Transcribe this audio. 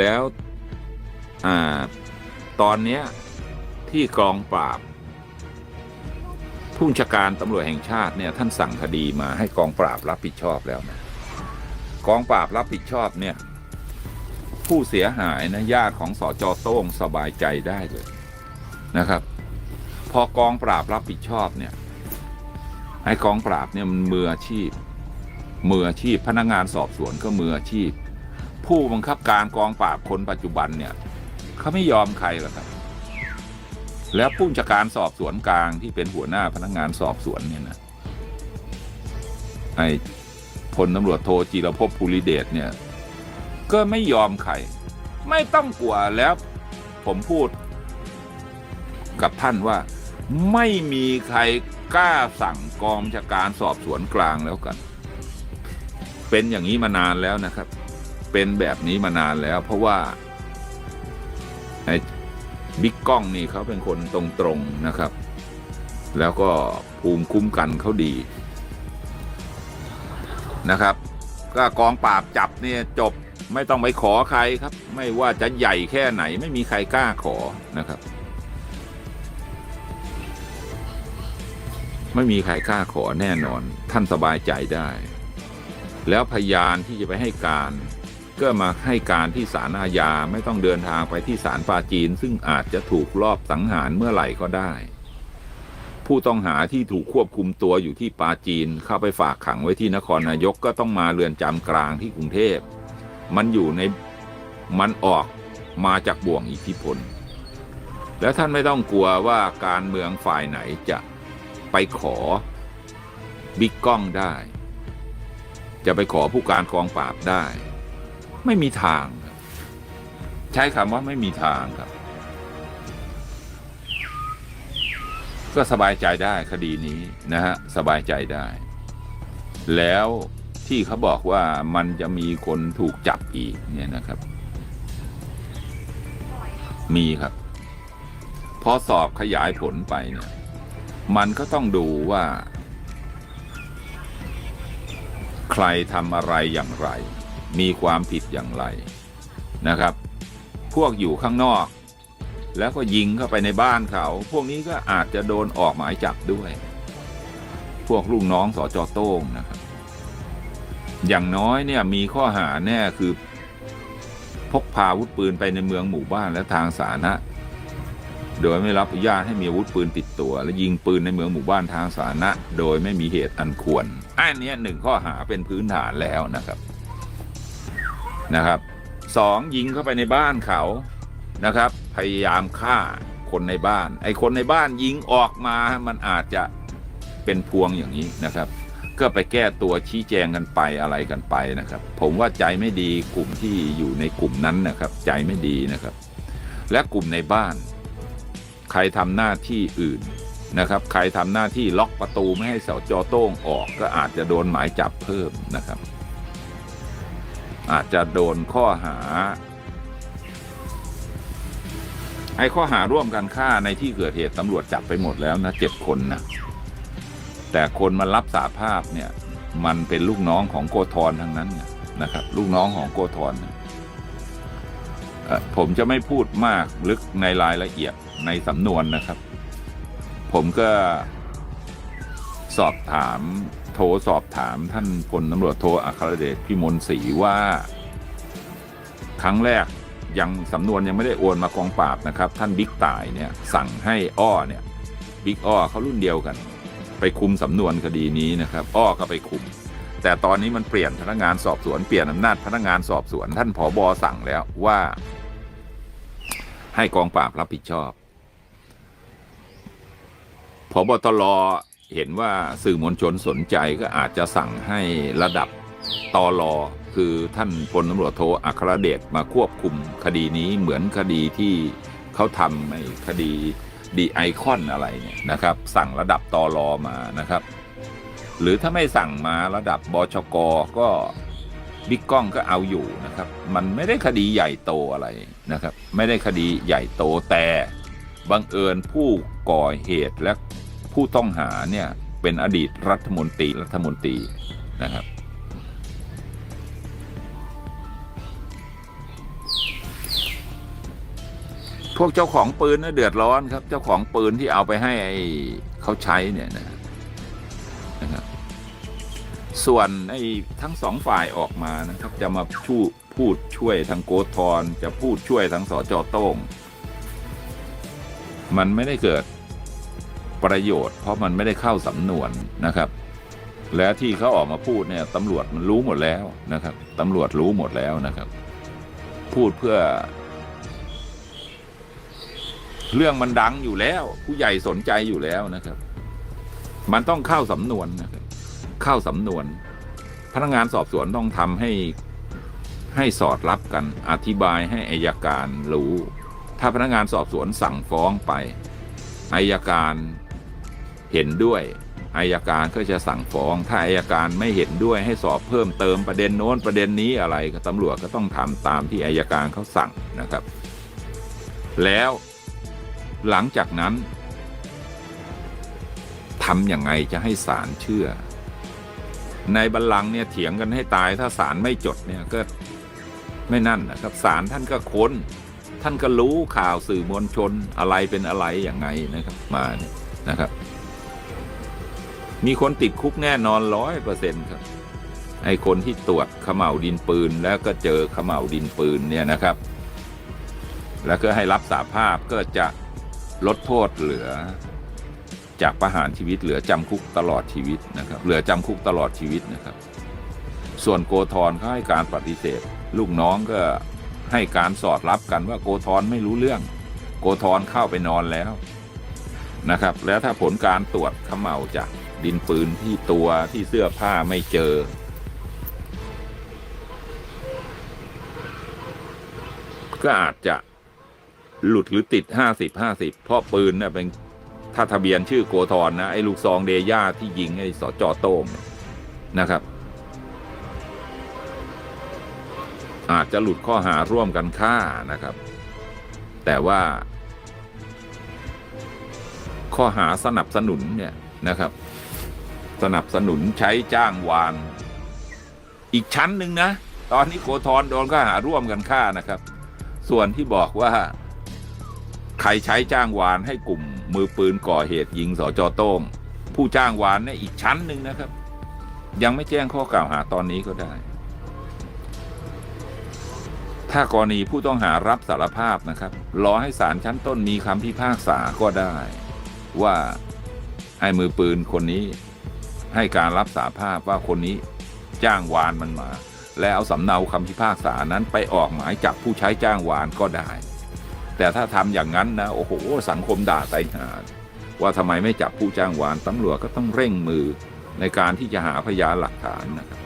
แล้วอตอนเนี้ยที่กองปราบ ผู้บัญชาการตำรวจแห่งชาติเนี่ยท่านสั่งคดีมาให้กองปราบรับผิดชอบแล้วนะกองปราบรับผิดชอบเนี่ย ผู้เสียหายนะญาติของสอจอโต้งสบายใจได้เลยนะครับ พอกองปราบรับผิดชอบเนี่ยไอ้กองปราบเนี่ยมันมืออาชีพมืออาชีพพนักงานสอบสวนก็มืออาชีพ ผู้บังคับการกองปราบคนปัจจุบันเนี่ยเขาไม่ยอมใครหรอกครับ แล้วผู้บัญชาการสอบสวนกลางที่เป็นหัวหน้าพนักงานสอบสวนเนี่ยนะไอ้พลตำรวจโทจีรพภูริเดชเนี่ย ก็ไม่ยอมใคร ไม่ต้องกลัวแล้วผมพูด กับท่านว่าไม่มีใครกล้าสั่งกองบัญชาการสอบสวนกลางแล้วกัน เป็นอย่างนี้มานานแล้วนะครับ เป็นแบบนี้มานานแล้ว เพราะว่าไอ้บิ๊กกล้องนี่เขาเป็นคนตรงๆนะครับ แล้วก็ภูมิคุ้มกันเขาดีนะครับ ก็กองปราบจับเนี่ยจบไม่ต้องไปขอใครครับ ไม่ว่าจะใหญ่แค่ไหนไม่มีใครกล้าขอนะครับ ไม่มีใครกล้าขอแน่นอน ท่านสบายใจได้ แล้วพยานที่จะไปให้การ ก็มาให้การที่ศาลอาญาไม่ต้องเดินทางไปที่ศาลปาจีน ซึ่งอาจจะถูกลอบสังหารเมื่อไหร่ก็ได้ ผู้ต้องหาที่ถูกควบคุมตัวอยู่ที่ปาจีน เข้าไปฝากขังไว้ที่นครนายกก็ต้องมาเรือนจำกลางที่กรุงเทพ มันอยู่ในมันออกมาจากบ่วงอิทธิพล แล้วท่านไม่ต้องกลัวว่าการเมืองฝ่ายไหนจะไปขอบิ๊กกล้องได้ จะไปขอผู้การกองปราบได้ ไม่มีทางครับ ใช้คำว่าไม่มีทางครับ ก็สบายใจได้คดีนี้นะฮะสบายใจได้ แล้วที่เขาบอกว่ามันจะมีคนถูกจับอีกเนี่ยนะครับ มีครับ พอสอบขยายผลไปเนี่ย มันก็ต้องดูว่า ใครทำอะไรอย่างไร มีความผิดอย่างไรนะครับ พวกอยู่ข้างนอก แล้วก็ยิงเข้าไปในบ้านเขา พวกนี้ก็อาจจะโดนออกหมายจับด้วย พวกลูกน้องสอจอโต้งนะครับ อย่างน้อยเนี่ยมีข้อหาแน่คือพกพาอาวุธปืนไปในเมืองหมู่บ้านและทางสาธารณะ โดยไม่รับอนุญาตให้มีอาวุธปืนติดตัว และยิงปืนในเมืองหมู่บ้านทางสาธารณะ โดยไม่มีเหตุอันควรอันนี้หนึ่งข้อหาเป็นพื้นฐานแล้วนะครับ นะครับสองยิงเข้าไปในบ้านเขานะครับ พยายามฆ่าคนในบ้าน ไอ้คนในบ้านยิงออกมามันอาจจะเป็นพวงอย่างนี้นะครับ ก็ไปแก้ตัวชี้แจงกันไปอะไรกันไปนะครับ ผมว่าใจไม่ดีกลุ่มที่อยู่ในกลุ่มนั้นนะครับ ใจไม่ดีนะครับ และกลุ่มในบ้าน ใครทำหน้าที่อื่นนะครับ ใครทำหน้าที่ล็อกประตูไม่ให้เสาจอโต้งออกก็อาจจะโดนหมายจับเพิ่มนะครับ อาจจะโดนข้อหา ไอ้ข้อหาร่วมกันฆ่าในที่เกิดเหตุตำรวจจับไปหมดแล้วนะเจ็ดคนนะแต่คนมารับสาภาพเนี่ย มันเป็นลูกน้องของโกธรทั้งนั้นนะครับ ลูกน้องของโกธรผมจะไม่พูดมากลึกในรายละเอียดในสำนวนนะครับ ผมก็สอบถาม โทรสอบถามท่านพลตำรวจโทอัครเดชพิมลศรีว่า ครั้งแรกยังสำนวนยังไม่ได้โอนมากองปราบนะครับ ท่านบิ๊กต่ายเนี่ยสั่งให้อ้อเนี่ยบิ๊กอ้อเขารุ่นเดียวกัน ไปคุมสำนวนคดีนี้นะครับ อ้อก็ไปคุม แต่ตอนนี้มันเปลี่ยนพนักงานสอบสวนเปลี่ยนอำนาจพนักงานสอบสวน ท่านผอบอสั่งแล้วว่า ให้กองปราบรับผิดชอบผบตร เห็นว่าสื่อมวลชนสนใจก็อาจจะสั่งให้ระดับตอรอคือท่านพลตำรวจโทอัครเดชมาควบคุมคดีนี้เหมือนคดีที่เขาทำในคดีดีไอคอนอะไรเนี่ยนะครับ สั่งระดับตอรอมานะครับ หรือถ้าไม่สั่งมาระดับบชกก็บิ๊กก้องก็เอาอยู่นะครับ มันไม่ได้คดีใหญ่โตอะไรนะครับ ไม่ได้คดีใหญ่โตแต่บังเอิญผู้ก่อเหตุและ ผู้ต้องหาเนี่ยเป็นอดีตรัฐมนตรีรัฐมนตรีนะครับ พวกเจ้าของปืนน่ะเดือดร้อนครับ เจ้าของปืนที่เอาไปให้ไอ้เขาใช้เนี่ยนะนะครับ ส่วนไอ้ทั้งสองฝ่ายออกมานะครับจะมาชูพูดช่วยทางโกธรจะพูดช่วยทางสจโต้ง มันไม่ได้เกิด ประโยชน์ เพราะมันไม่ได้เข้าสำนวนนะครับ และที่เขาออกมาพูดเนี่ยตำรวจมันรู้หมดแล้วนะครับตำรวจรู้หมดแล้วนะครับ พูดเพื่อ เรื่องมันดังอยู่แล้ว ผู้ใหญ่สนใจอยู่แล้วนะครับ มันต้องเข้าสำนวนนะครับเข้าสำนวน พนักงานสอบสวนต้องทำให้ให้สอดรับกัน อธิบายให้อายการรู้ ถ้าพนักงานสอบสวนสั่งฟ้องไปอายการ เห็นด้วยอายการก็จะสั่งฟ้อง ถ้าอายการไม่เห็นด้วยให้สอบเพิ่มเติมประเด็นโน้นประเด็นนี้อะไรก็ตำรวจก็ต้องทำตามที่อายการเขาสั่งนะครับ แล้วหลังจากนั้นทำยังไงจะให้ศาลเชื่อ ในบัลลังก์เนี่ยเถียงกันให้ตายถ้าศาลไม่จดเนี่ยก็ไม่นั่นนะครับศาลท่านก็ค้น ท่านก็รู้ข่าวสื่อมวลชนอะไรเป็นอะไรอย่างไงนะครับมาเนี่ยนะครับ มีคนติดคุกแน่นอนร้อยเปอร์เซ็นต์ครับไอ้คนที่ตรวจขม่าวดินปืน แล้วก็เจอขม่าวดินปืนเนี่ยนะครับ แล้วก็ให้รับสาภาพก็จะลดโทษเหลือ จากประหารชีวิตเหลือจำคุกตลอดชีวิตนะครับ เหลือจำคุกตลอดชีวิตนะครับ ส่วนโกธรเขาให้การปฏิเสธ ลูกน้องก็ให้การสอดรับกันว่าโกธรไม่รู้เรื่อง โกธรเข้าไปนอนแล้วนะครับ แล้วถ้าผลการตรวจขม่าจาก ดินปืนที่ตัวที่เสื้อผ้าไม่เจอ ก็อาจจะหลุดหรือติดห้าสิบห้าสิบเพราะปืนเนี่ยเป็นถ้าทะเบียนชื่อโกธรนะ ไอ้ลูกซองเดย่าที่ยิงไอ้สจโต้งนะครับ อาจจะหลุดข้อหาร่วมกันฆ่านะครับ แต่ว่า ข้อหาสนับสนุนเนี่ยนะครับ สนับสนุนใช้จ้างวาน อีกชั้นหนึ่งนะ ตอนนี้โกธรโดนข้อหาร่วมกันฆ่านะครับ ส่วนที่บอกว่า ใครใช้จ้างวานให้กลุ่มมือปืนก่อเหตุยิงสจโต้งผู้จ้างวานเนี่ยอีกชั้นหนึ่งนะครับ ยังไม่แจ้งข้อกล่าวหาตอนนี้ก็ได้ ถ้ากรณีผู้ต้องหารับสารภาพนะครับรอให้ศาลชั้นต้นมีคำพิพากษาก็ได้ ว่าไอ้มือปืนคนนี้ ให้การรับสาภาพว่าคนนี้จ้างวานมันมา แล้วเอาสำเนาคำพิพากษานั้นไปออกหมายจับผู้ใช้จ้างวานก็ได้ แต่ถ้าทำอย่างนั้นนะโอ้โหสังคมด่าไตหาว่าทำไมไม่จับผู้จ้างวานตำรวจก็ต้องเร่งมือในการที่จะหาพยานหลักฐานนะครับ